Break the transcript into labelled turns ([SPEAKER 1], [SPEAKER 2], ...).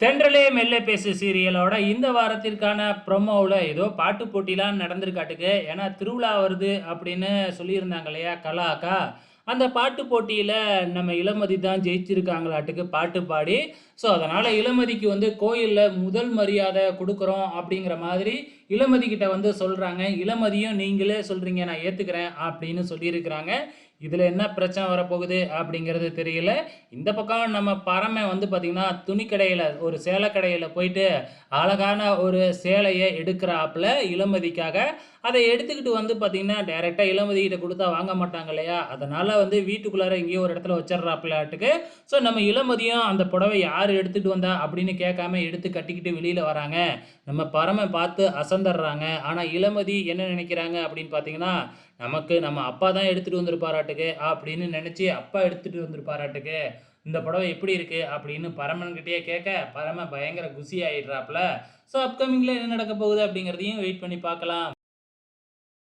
[SPEAKER 1] தென்றலே மெல்ல பேசு சீரியலோட இந்த வாரத்திற்கான ப்ரொமோவில் ஏதோ பாட்டு போட்டிலாம் நடந்திருக்காட்டுக்கு. ஏன்னா திருவிழா வருது அப்படின்னு சொல்லியிருந்தாங்க இல்லையா கலா அக்கா அந்த பாட்டு போட்டியில் நம்ம இளமதி தான் ஜெயிச்சிருக்காங்களாட்டுக்கு பாட்டு பாடி ஸோ அதனால் இளமதிக்கு வந்து கோயிலில் முதல் மரியாதை கொடுக்குறோம் அப்படிங்கிற மாதிரி இளமதி கிட்ட வந்து சொல்கிறாங்க இளமதியும் நீங்களே சொல்கிறீங்க நான் ஏற்றுக்கிறேன் அப்படின்னு சொல்லியிருக்கிறாங்க. இதில் என்ன பிரச்சனை வரப்போகுது அப்படிங்கிறது தெரியல. இந்த பக்கம் நம்ம பறமை வந்து பார்த்திங்கன்னா துணிக்கடையில் ஒரு சேலை கடையில் போயிட்டு அழகான ஒரு சேலையை எடுக்கிறாப்புல இளமதிக்காக. அதை எடுத்துக்கிட்டு வந்து பார்த்திங்கன்னா டைரெக்டாக இளமதிக்கிட்ட கொடுத்தா வாங்க மாட்டாங்க இல்லையா? அதனால் வந்து வீட்டுக்குள்ளார எங்கேயோ ஒரு இடத்துல வச்சிட்றாப்புலாட்டுக்கு ஸோ நம்ம இளமதியும் அந்த புடவை யார் எடுத்துகிட்டு வந்தா அப்படின்னு கேட்காம எடுத்து கட்டிக்கிட்டு வெளியில் வராங்க. நம்ம பரமை பார்த்து அசந்தர்றாங்க. ஆனால் இளமதி என்ன நினைக்கிறாங்க அப்படின்னு பார்த்தீங்கன்னா நமக்கு நம்ம அப்பா தான் எடுத்துகிட்டு வந்திருப்பாராட்டுக்கு அப்படின்னு நினச்சி அப்பா எடுத்துகிட்டு வந்திருப்பாராட்டுக்கு. இந்த புடவை எப்படி இருக்குது அப்படின்னு பரமன்கிட்டயே கேட்க பரம பயங்கர குசி ஆயிடுறாப்புல ஸோ அப்கமிங்கில் என்ன நடக்க போகுது அப்படிங்கிறதையும் வெயிட் பண்ணி பார்க்கலாம்.